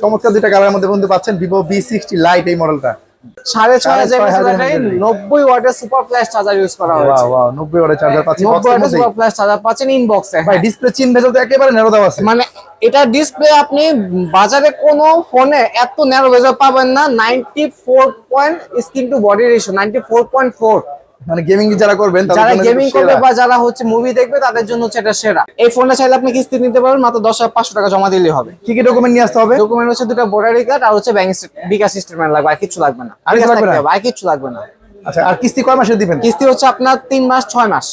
চমৎকার দুইটা কালারের মধ্যে বন্ধু পাচ্ছেন ভিভো বি সিক্সটি লাইট এই মডেলটা সাড়ে ছয় হাজার নব্বই ওয়াটের সুপার ফ্ল্যাশ চার্জার ইউজ করা হয়েছে। ওয়াও ওয়াও 90 ওয়াটের চার্জার পাচ্ছি নব্বই ওয়াটের সুপার ফ্ল্যাশ চার্জার পাচ্ছেন ইনবক্সে ভাই ডিসপ্লে চিন ভেজল তো একেবারে ন্যারো দেওয়া আছে। মানে এটা ডিসপ্লে আপনি বাজারে কোনো ফোনে এত ন্যারো পাবেন না ninety four point screen to body ratio ninety four point four মানে গেমিং যারা করবেন যারা গেমিং করবে বা যারা হচ্ছে মুভি দেখবে তাদের জন্য হচ্ছে এটা সেরা। এই ফোনটা চাইলে আপনি কিস্তি নিতে পারবেন মাত্র দশ হাজার পাঁচশো টাকা জমা দিলে হবে। কি কি ডকুমেন্ট নিয়ে আসতে হবে? ডকুমেন্ট হচ্ছে দুটো ভোটারি কার্ড আর হচ্ছে ব্যাংক বিকাশ স্টেটমেন্ট লাগবে আর কিছু লাগবে না। আর কিছু লাগবে না? আর কিছু লাগবে না। আচ্ছা আর কিস্তি কয় মাসে দিবেন? কিস্তি হচ্ছে আপনার তিন মাস ছয় মাস।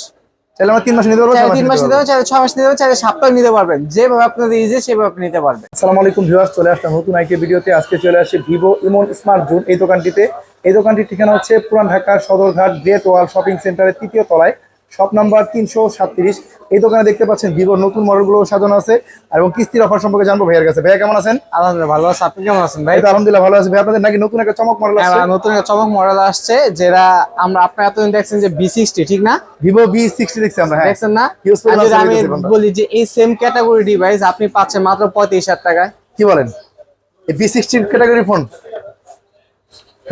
তাহলে আমরা তিন মাস নিতে পারব তিন মাস নিতে পারব ছয় মাস নিতে পারব চাইলে সপ্তাহ নিতে পারবেন। যেভাবে আপনাদের ইজি সেভাবে আপনি নিতে পারবেন। আসসালামু আলাইকুম ভিউয়ার্স চলে আসলাম নতুন আইকে ভিডিওতে। আজকে চলে আসছে ভিভো ইমন স্মার্ট জোন এই দোকানটিতে। এই দোকানটির ঠিকানা হচ্ছে পুরান ঢাকার সদরঘাট গ্রেট ওয়াল শপিং সেন্টারের তৃতীয় তলায়। শপ নাম্বার তিনশো সাতত্রিশ। এই দোকানে দেখতে পাচ্ছেন ভিভোর নতুন মডেলগুলো সাজানো আছে। এবং কিস্তির অফার সম্পর্কে জানব ভাইয়ের কাছে। ভাইয়া কেমন আছেন? আলহামদুলিল্লাহ ভালো আছে। আপনি কেমন আছেন ভাই? তো আলহামদুলিল্লাহ ভালো আছে। ভাই আপনাদের নাকি নতুন একটা চমক মডেল হ্যাঁ, আছে নতুন একটা চমক মডেল আসছে যেটা আমরা আপনারা এতদিন দেখছেন যে বি সিক্সটি ঠিক না? ভিভো বি সিক্সটি দেখছি আমরা হ্যাঁ। দেখছেন না? আমি বলি যে এই সেম ক্যাটাগরি ডিভাইস আপনি পাচ্ছেন মাত্র পঁয়ত্রিশ হাজার টাকায়। কি বলেন? এই বি সিক্সটির ক্যাটাগরি ফোন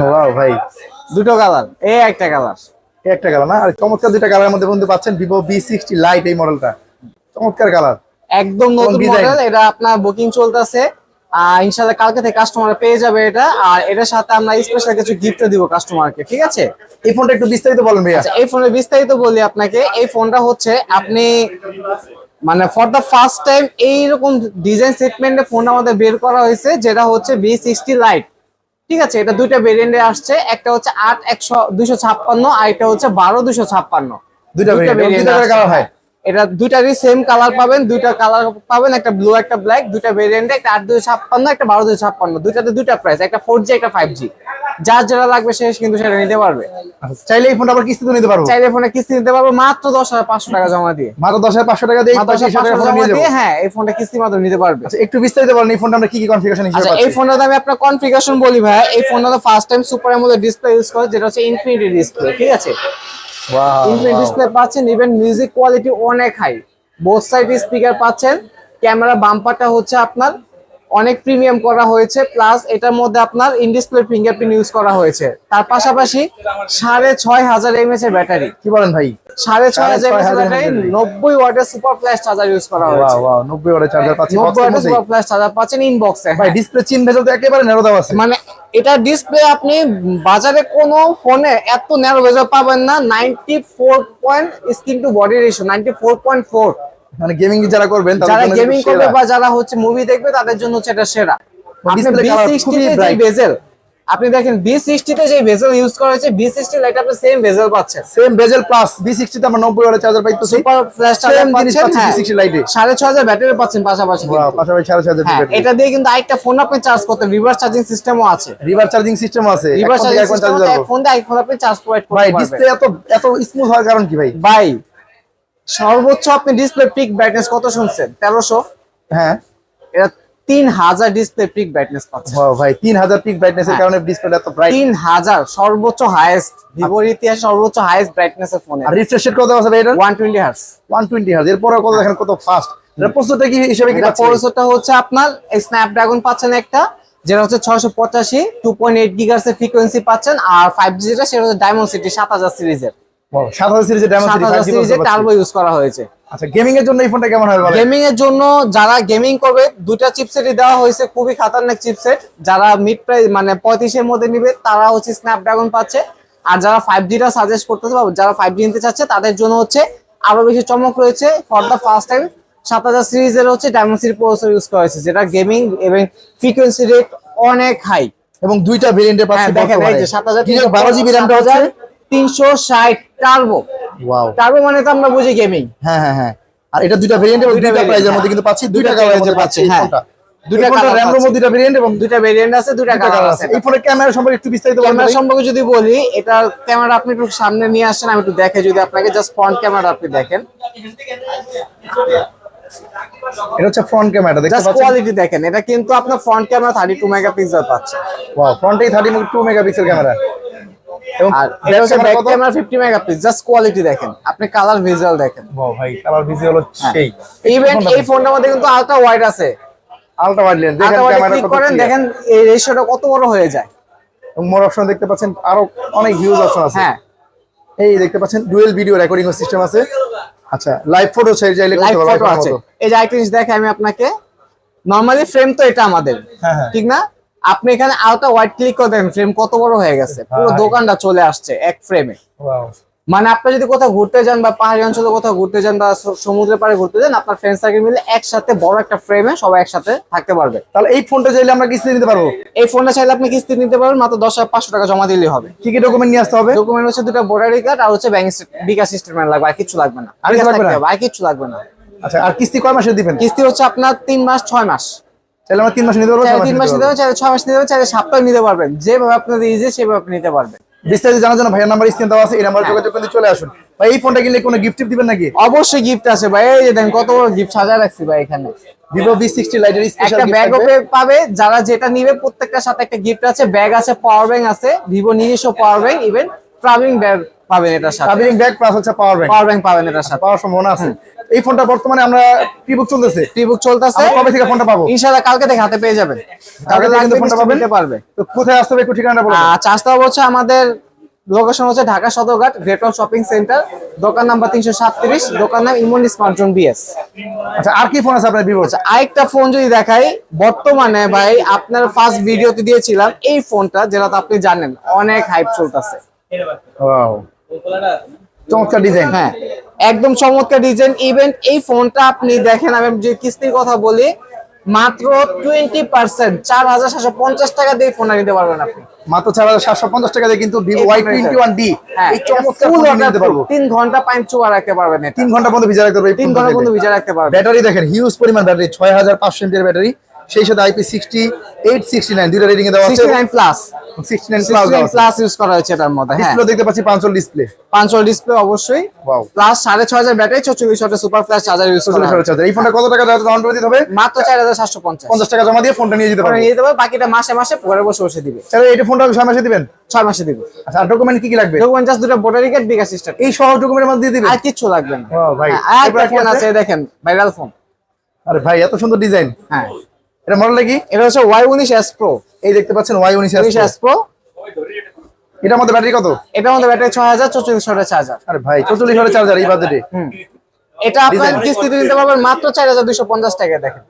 ওয়াও ভাই। দুটো কালার এই একটা কালার একটা কালার না? আর চমৎকার দুইটা কালারের মধ্যে বন্ধু পাচ্ছেন ভিভো বি সিক্সটি লাইট এই মডেলটা চমৎকার কালার একদম নতুন মডেল এটা আপনার বুকিং চলতেছে। ইনশাআল্লাহ কালকে থেকে কাস্টমার পেয়ে যাবে এটা। আর এটার সাথে আমরা স্পেশাল কিছু গিফট দিব কাস্টমারকে ঠিক আছে? এই ফোনটা একটু বিস্তারিত বলেন ভাইয়া। আচ্ছা এই ফোনের বিস্তারিত বলি আপনাকে। এই ফোনটা হচ্ছে আপনি মানে for the first time design design সেগমেন্টে ফোন আমাদের বের করা হয়েছে যেটা হচ্ছে বি সিক্সটি লাইট ঠিক আছে এটা দুইটা ভেরিয়েন্টে আসছে। একটা হচ্ছে আট একশো দুইশো ছাপ্পান্ন আর একটা হচ্ছে বারো দুইশো ছাপ্পান্ন। দুইটা ভেরিয়েন্ট এবং দুইটা কালার হয়। এটা দুইটারই সেম কালার পাবেন দুইটা কালার পাবেন একটা ব্লু একটা ব্ল্যাক দুইটা ভেরিয়েন্টে একটা আট দুই ছাপ্পান্ন একটা বারো দুই ছাপ্পান্ন। দুইটাতে দুইটা প্রাইস একটা ফোর জি একটা ফাইভ জি যার যেটা লাগবে সে কিন্তু সেটা নিতে পারবে। আচ্ছা, চাইলে এই ফোনটা আবার কিস্তিতে নিতে পারব? চাইলে ফোনে কিস্তি নিতে পারব মাত্র দশ হাজার পাঁচশো টাকা জমা দিয়ে। মাত্র দশ হাজার পাঁচশো টাকা দিয়ে দশ হাজার হাজার পাঁচশো টাকা জমা দিয়ে হ্যাঁ এই ফোনটা কিস্তি মাত্র নিতে পারবে। আচ্ছা একটু বিস্তারিত বলেন এই ফোনটা আমরা কি কি কনফিগারেশন হিসেবে আচ্ছা এই ফোনটাতে আমি আপনার কনফিগারেশন বলি ভাই এই ফোনটা first time super AMOLED display use করে যেটা হচ্ছে ইনফিনিটি ডিসপ্লে ঠিক আছে? ইনফিনিটি. ডিসপ্লে পাচ্ছেন ইভেন মিউজিক কোয়ালিটি অনেক হাই বোথ সাইড স্পিকার পাচ্ছেন ক্যামেরা বাম্পারটা হচ্ছে আপনার অনেক প্রিমিয়াম করা হয়েছে প্লাস এটার মধ্যে আপনার ইনডিসপ্লে ফিঙ্গারপ্রিন্ট ইউজ করা হয়েছে। তার পাশাপাশি সাড়ে ছয় হাজার এমএস এর ব্যাটারি কি বলেন ভাই? সাড়ে ছয় হাজার এমএচ এর 6,500 ব্যাটারি battery। নব্বই ওয়াটের সুপার ফ্ল্যাশ চার্জার ইউজ করা হয়েছে। ওয়াও ওয়াও 90 ওয়াটের চার্জার পাচ্ছি নব্বই ওয়াটের সুপার ফ্ল্যাশ চার্জার পাচ্ছেন ইনবক্সে ভাই ডিসপ্লে চিন ভেজল তো একেবারে ন্যারো দেওয়া আছে। মানে এটা ডিসপ্লে আপনি বাজারে কোনো ফোনে এত ন্যারো বেজার পাবেন না ninety four point screen to body ratio ninety four point four মানে গেমিং যারা করবেন যারা গেমিং করবে বা যারা হচ্ছে মুভি দেখবে তাদের জন্য হচ্ছে এটা সেরা। আপনি Display বি বেজেল আপনি দেখেন বি সিক্সটিতে যে বেজেল ইউজ করা হয়েছে বি সিক্সটি লাইট আপনি সেম বেজেল পাচ্ছেন। সেম বেজেল প্লাস বি সিক্সটিতে আমরা 90 ওয়াটের চার্জার পাইতেছি। সুপার ফ্ল্যাশ চার্জার পাচ্ছেন পাচ্ছি হ্যাঁ। B60 লাইটে সাড়ে ছয় হাজার ব্যাটারি পাচ্ছেন পাশাপাশি পাশাপাশি সাড়ে ছয় হাজার হ্যাঁ এটা দিয়ে কিন্তু আরেকটা ফোন আপনি চার্জ করতে রিভার্স চার্জিং সিস্টেমও আছে। রিভার চার্জিং সিস্টেম আছে। রিভার্স চার্জিং সিস্টেম ফোন দিয়ে এক ফোন আপনি চার্জ প্রোভাইড করতে ভাই ডিসপ্লে এত এত স্মুথ হওয়ার কারণ কি ভাই? ভাই সর্বোচ্চ আপনি ডিসপ্লে পিক ব্রাইটনেস কত শুনছেন? তেরোশো? হ্যাঁ। এটা তিন হাজার ডিসপ্লে পিক ব্রাইটনেস পাচ্ছে ভাই 3000 পিক ব্রাইটনেস এর হ্যাঁ। কারণে ডিসপ্লেটা এত ব্রাইট তিন হাজার সর্বোচ্চ হাইয়েস্ট ভিভোর ইতিহাস সর্বোচ্চ হাইয়েস্ট ব্রাইটনেস এর ফোনে আর রিফ্রেশ রেট কত আছে ভাই এটা ওয়ান টোয়েন্টি 120 হার্জ এরপর কত দেখেন কত ফাস্ট প্রসেসরটা কি হিসেবে কি প্রসেসরটা হচ্ছে আপনার স্ন্যাপড্রাগন পাচ্ছেন একটা যেটা হচ্ছে ছয়শো পঁচাশি টু পয়েন্ট এইট গিগার্স এর ফ্রিকোয়েন্সি পাচ্ছেন আর ফাইভ জি যেটা সেটা হচ্ছে ডায়মন্ড সিটি সাত হাজার সিরিজের ওয়াও 7000 সিরিজের সাত ডায়মন্ড হাজার সিরিজ সিরিজের টার্বো ইউজ করা হয়েছে। আচ্ছা গেমিং এর জন্য এই ফোনটা কেমন হবে গেমিং এর জন্য যারা গেমিং করবে দুটা চিপসেটই দেওয়া হয়েছে খুবই খাতারনাক চিপসেট যারা মিড প্রাইস মানে পঁয়ত্রিশের মধ্যে নিবে তারা হচ্ছে স্ন্যাপড্রাগন পাচ্ছে। আর যারা ফাইভ জিটা সাজেস্ট করতেছে বা যারা ফাইভ জি নিতে চাচ্ছে তাদের জন্য হচ্ছে আরও বেশি চমক রয়েছে ফর দ্য ফার্স্ট টাইম সাত হাজার সিরিজের হচ্ছে ডায়মন্ড প্রসেসর ইউজ করা হয়েছে যেটা গেমিং এবং ফ্রিকোয়েন্সি রেট অনেক হাই এবং দুইটা ভেরিয়েন্টে হ্যাঁ পাচ্ছি দেখেন এই যে সাত হাজার বারো জিবি র্যামটা হচ্ছে তিনশো ষাট টার্বো ওয়াও টার্বো মানে তো আমরা বুঝি গেমিং হ্যাঁ হ্যাঁ হ্যাঁ। আর এটা দুইটা ভেরিয়েন্ট এবং দুইটা প্রাইজের। মধ্যে কিন্তু পাচ্ছি দুইটা কালারের পাচ্ছি হ্যাঁ। দুইটা দুইটা র্যাম পাচ্ছি। দুইটা ভেরিয়েন্ট এবং দুইটা ভেরিয়েন্ট আছে দুইটা কালার কালার আছে। এই ফোনের ক্যামেরা সম্পর্কে একটু বিস্তারিত বলবেন ক্যামেরা সম্পর্কে যদি বলি এটা ক্যামেরা আপনি একটু সামনে নিয়ে আসেন আমি একটু দেখে যদি আপনাকে জাস্ট ফ্রন্ট ক্যামেরা আপনি দেখেন। এটা হচ্ছে ফ্রন্ট ক্যামেরা দেখতে জাস্ট পাচ্ছেন? কোয়ালিটি দেখেন এটা কিন্তু আপনার front camera thirty two megapixel পাচ্ছে ওয়াও ফ্রন্টেই 32 মেগাপিক্সেল ক্যামেরা আর এটা হচ্ছে back camera fifty megapixel just quality দেখেন। আপনি কালার ভিজুয়াল দেখেন। ওয়াও ভাই কালার ভিজুয়াল হ্যাঁ। সেই। ইভেন এই ফোনটার মধ্যে কিন্তু আলট্রা ওয়াইড আছে। আলট্রা ওয়াইড লেন্স দেখেন ক্যামেরা কত করেন দেখেন এই রেশিওটা কত বড় হয়ে যায়। মোর অপশন দেখতে পাচ্ছেন আরও অনেক হিউজ অপশন আছে। হ্যাঁ। এই দেখতে পাচ্ছেন ডুয়েল ভিডিও রেকর্ডিং সিস্টেম আছে। আচ্ছা লাইভ ফটো চাইলে লাইভ ফটো আছে। এই যে দেখে আমি আপনাকে। নরমালি ফ্রেম তো এটা আমাদের। হ্যাঁ হ্যাঁ। ঠিক না? আপনি এখানে আলট্রা ওয়াইড ক্লিক করে দেখেন ফ্রেম কত বড় হয়ে গেছে। পুরো দোকানটা চলে আসছে এক ফ্রেমে মানে আপনি যদি কোথাও ঘুরতে যান বা পাহাড়ি অঞ্চলে কোথাও ঘুরতে যান বা সমুদ্রের পাড়ে ঘুরতে যান আপনার ফ্রেন্ড সার্কেল মিলে একসাথে বড় একটা ফ্রেমে সবাই একসাথে থাকতে পারবে। তাহলে এই ফোনটা চাইলে আমরা কিস্তি নিতে পারব? এই ফোনটা চাইলে আপনি কিস্তি নিতে পারবেন মাত্র দশ হাজার পাঁচশো টাকা জমা দিলেই হবে। কি কি ডকুমেন্ট নিয়ে আসতে হবে? ডকুমেন্ট হচ্ছে দুটো ভোটারি কার্ড আর হচ্ছে ব্যাংক বিকাশ স্টেটমেন্ট লাগবে আর কিছু লাগবে না। আর কিছু বিকাশ লাগবে থাকতে না? হবে, আর কিছু লাগবে না। আচ্ছা আর কিস্তি কয় মাসে দিবেন? কিস্তি হচ্ছে আপনার তিন মাস ছয় মাস। চাইলে আমরা তিন মাসে নিতে পারব তিন মাস নিতে পারব। চাইলে ছয় মাস নিতে পারবেন চাইলে সপ্তাহে নিতে পারবেন। যেভাবে আপনাদের ইজি সেভাবে আপনি নিতে পারবেন। বিস্তারিত জানার জন্য ভাইয়ের নাম্বার স্ক্রিন দেওয়া আছে এই নাম্বার যোগাযোগ করে চলে আসুন। ভাই এই ফোনটা কিনলে কোনো গিফট দিবেন নাকি? অবশ্যই গিফট আছে ভাই এই যে দেখেন কত বড় গিফট সাজা রাখছি ভাই এখানে। ভিভো ভি সিক্সটি লাইটের স্পেশাল একটা ব্যাগ পাবে যারা যেটা নিবে প্রত্যেকটার সাথে একটা গিফট আছে ব্যাগ আছে পাওয়ার ব্যাংক আছে ভিভো নিজস্ব power bank even travelling bag পাবেন এটার সাথে। ট্রাভেলিং ব্যাগ প্লাস হচ্ছে পাওয়ার ব্যাংক পাওয়ার ব্যাংক পাবেন এটার সাথে। পাওয়ার সম্ভাবনা আছে। এই ফোনটা বর্তমানে আমরা প্রিবুক চলতেছে। টিবুক চলতেছে। কবে থেকে ফোনটা পাবো? ইনশাআল্লাহ কালকে থেকে হাতে পেয়ে যাবেন। কালকে থেকে কিন্তু ফোনটা পাবেন। পারবে। তো কোথায় আসতে হবে একটু ঠিকানাটা বলুন আর চাষটা হচ্ছে আমাদের লোকেশন হচ্ছে Dhaka Sadarghat great wall shopping centre দোকান নাম্বার তিনশো সাতত্রিশ দোকান নাম ইমন স্মার্টজোন বিএস আচ্ছা আর কি ফোন আছে আপনার ভিভো আচ্ছা আরেকটা ফোন যদি দেখাই বর্তমানে ভাই আপনার ফার্স্ট ভিডিওতে দিয়েছিলাম এই ফোনটা যেটা তো আপনি জানেন অনেক হাইপ চলতেছে। ওয়াও চমৎকার ডিজাইন হ্যাঁ। একদম চমৎকার ডিজাইন ইভেন্ট এই ফোনটা আপনি দেখেন আমি যে কিস্তির কথা বলি মাত্র টোয়েন্টি পার্সেন্ট চার হাজার সাতশো পঞ্চাশ টাকা দিয়ে ফোনটা নিতে পারবেন আপনি। মাত্র চার হাজার সাতশো পঞ্চাশ টাকা দিয়ে কিন্তু Vivo Y twenty one D হ্যাঁ তিন ঘণ্টা পাইন চুয়া রাখতে পারবেন তিন ঘণ্টা পর্যন্ত ভিজা রাখতে পারব এই তিন ঘণ্টা। পর্যন্ত ভিজা রাখতে পারবেন। ব্যাটারি দেখেন হিউজ পরিমাণ ব্যাটারি ছয় হাজার পাঁচশো এমপিয়ার ব্যাটারি সেই সাথে IP sixty eight sixty nine দুইটা রেটিং এ দেওয়া আছে। Sixty nine plus sixty nine plus plus use করা হয়েছে এটার মধ্যে হ্যাঁ। দেখতে পাচ্ছি পাঁচল ডিসপ্লে পাঁচল ডিসপ্লে অবশ্যই। প্লাস সাড়ে ছয় হাজার ব্যাটারি চৌচল্লিশ ওয়াটের সুপার ফ্ল্যাশ চার্জার ইউজ করা হয়েছে। চার্জার এই ফোনটা কত টাকা ডাউন পেমেন্ট দিতে হবে মাত্র চার হাজার সাতশো পঞ্চাশ। পঞ্চাশ টাকা জমা দিয়ে ফোনটা নিয়ে যেতে পারবে। নিয়ে যেতে পারবে বাকিটা মাসে মাসে ঘরে বসে বসে দিবে। তাহলে এই ফোনটা ছয় মাসে দিবেন? ছয় মাসে দিবে। আচ্ছা ডকুমেন্ট কি কি লাগবে? ডকুমেন্ট জাস্ট দুটো ভোটার কার্ড বিকাশ সিস্টেম এই সহ ডকুমেন্টের মধ্যে দিয়ে দিবেন? আর কিচ্ছু লাগবে না। ও ভাই হ্যাঁ, আর ফোন আছে? দেখেন ভাইরাল ফোন আরে ভাই এত সুন্দর ডিজাইন হ্যাঁ। এটা মডেলটা কি? এটা হচ্ছে ওয়াই উনিশ এস প্রো এই দেখতে পাচ্ছেন ওয়াই উনিশ এস প্রো এটার মধ্যে ব্যাটারি কত? এটার মধ্যে ব্যাটারি ছয় হাজার চৌচল্লিশ ওয়াটের চার্জার আরে ভাই চৌচল্লিশ হাজার চার্জার এই বাজেটে। এটা আপনার কিস্তিতে নিতে পারবেন মাত্র চার হাজার দুইশো পঞ্চাশ টাকা দেখেন।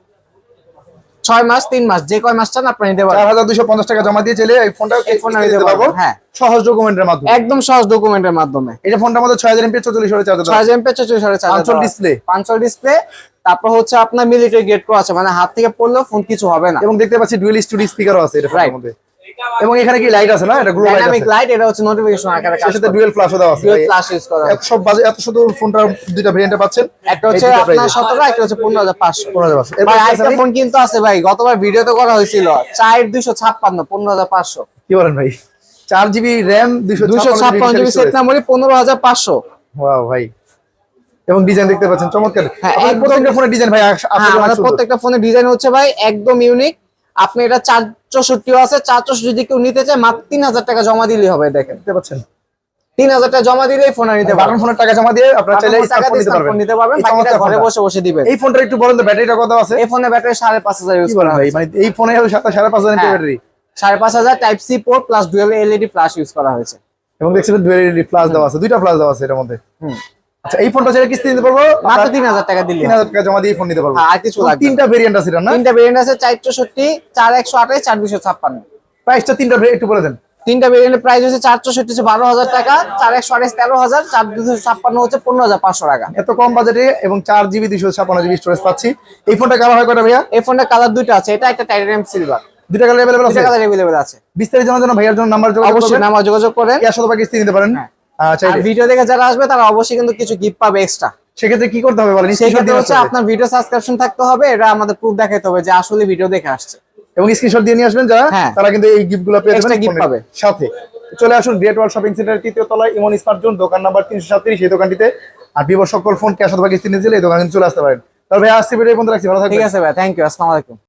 ছয় মাস তিন মাস যে কয় মাস চান আপনি নিতে চার পারবেন। হাজার দুশো পঞ্চাশ টাকা জমা দিয়ে চলে এই ফোনটা এই ফোনটা নিতে পারব। হ্যাঁ। সহজ ডকুমেন্টের মাধ্যমে। একদম সহজ ডকুমেন্টের মাধ্যমে। এই যে ফোনটার মধ্যে ছয় হাজার এমপি চল্লিশ হাজার চার্জার ছয় হাজার এমপি চৌচল্লিশ ওয়াটের চার্জার display। পাঁচল ডিসপ্লে তারপর হচ্ছে আপনার মিলিটারি গেট প্রো আছে মানে হাত থেকে পড়লেও ফোন কিছু হবে না। এবং দেখতে পাচ্ছি ডুয়েল স্টুডিও স্পিকারও আছে এটা ফোনের মধ্যে। এবং এখানে কি লাইট আছে না? এটা গ্লো লাইট ডাইনামিক লাইট এটা হচ্ছে নোটিফিকেশন আকারে কাজ তার সাথে করে ডুয়েল ফ্ল্যাশও দেওয়া আছে। ডুয়াল ফ্ল্যাশ ইউজ করা এত সব বাজে এত শুধু ফোনটার দুইটা ভেরিয়েন্টে পাচ্ছেন। একটা হচ্ছে আপনার সতেরো একটা হচ্ছে পনেরো হাজার পাঁচশো। পনেরো হাজার পাঁচশো। এরপর ভাই কি আছে ফোন কিন্তু আছে ভাই গতবার ভিডিওতে করা হয়েছিল। চার দুইশো ছাপ্পান্ন পনেরো হাজার পাঁচশো। কি বলেন ভাই? চার জিবি র্যাম দুইশো দুইশো ছাপ্পান্ন জিবি সেট মেমোরি পনেরো হাজার পাঁচশো। ওয়াও ভাই। এবং ডিজাইন দেখতে পাচ্ছেন চমৎকার। হ্যাঁ, প্রত্যেকটা ফোনের ডিজাইন ভাই হ্যাঁ আমাদের প্রত্যেকটা ফোনের ডিজাইন হচ্ছে ভাই একদম ইউনিক আপনি এটা চার চৌষট্টিও আছে চার চৌষট্টি যদি কেউ নিতে চায় মাত্র তিন হাজার টাকা জমা দিলেই হবে দেখেন। দেখতে পাচ্ছেন? তিন হাজার টাকা জমা দিলেই ফোন নিতে পারবেন। ফোনের টাকা জমা দিয়ে আপনারা চাইলে ফোন নিতে পারবেন। ঘরে বসে বসে দিবেন। এই ফোনটা একটু বলেন তো ব্যাটারিটা কত আছে? এই ফোনের ব্যাটারি সাড়ে পাঁচ হাজার ইউজ করা হয়েছে। মানে এই ফোনে সাড়ে পাঁচ হাজার হ্যাঁ। ব্যাটারি সাড়ে পাঁচ হাজার type C port plus dual LED flash use করা হয়েছে। এবং দেখছিলেন ডুয়েল ফ্লাশ দেওয়া আছে দুইটা ফ্লাশ দেওয়া আছে এর মধ্যে। হুম। আচ্ছা এই ফোনটা চাইলে কিস্তি নিতে পারব? মাত্র তিন হাজার টাকা দিলে তিন হাজার টাকা জমা দিয়ে ফোন নিতে পারব। হ্যাঁ, আর কিছু লাগবে তিনটা ভেরিয়েন্ট আছে না? তিনটা ভেরিয়েন্ট আছে চার চৌষট্টি চার একশো আঠাশ চার দুশো ছাপ্পান্ন। প্রাইসটা তিনটা একটু বলে দেন। তিনটা ভেরিয়েন্টের প্রাইস হচ্ছে চার চৌষট্টি হচ্ছে বারো হাজার টাকা চার একশো আঠাশ তেরো হাজার চার দুশো ছাপ্পান্ন হচ্ছে পনেরো হাজার পাঁচশো টাকা। এত কম বাজেটে এবং চার জিবি দুইশো ছাপ্পান্ন জিবি স্টোরেজ পাচ্ছি। এই ফোনটা কালার হয় কটা ভাইয়া? এই ফোনটার কালার দুইটা আছে এটা একটা টাইটানিয়াম সিলভার দুইটা কালার অ্যাভেলেবল আছে? দুইটা কালার আছে। বিস্তারিত জানার জন্য ভাইয়ার জন্য নাম্বার যোগাযোগ অবশ্যই নাম্বার যোগাযোগ করেন। ক্যাশ অথবা কিস্তি নিতে পারেন। হ্যাঁ। আচ্ছা ভিডিও দেখে যারা আসবে তারা অবশ্যই কিন্তু কিছু গিফট পাবে এক্সট্রা সেক্ষেত্রে কি করতে হবে বলেন? সেই স্ক্রিনশট ক্ষেত্রে দিয়ে হচ্ছে আপনার ভিডিও সাবস্ক্রিপশন থাকতে হবে এটা আমাদের প্রুফ দেখাতে হবে যে আসলে ভিডিও দেখে আসছে। এবং স্ক্রিনশট দিয়ে নিয়ে আসবেন যারা হ্যাঁ। তারা কিন্তু এই গিফটগুলো পেয়ে যাবেন ফোনের পাবে। সাথে। চলে আসুন গ্রেট ওয়ার্ল্ড শপিং সেন্টার তৃতীয় তলায় ইমন স্মার্ট জোন দোকান নাম্বার তিনশো সাতত্রিশ এই দোকানটিতে। আর ভিভোর সকল ফোন ক্যাশ অথবা কিস্তি নিয়ে এই দোকানে চলে আসতে পারেন। ভাই আসছি ভিডিও বন্ধু রাখছি ভালো থাকবেন। ঠিক আছে ভাই থ্যাংক ইউ আসসালামু আলাইকুম।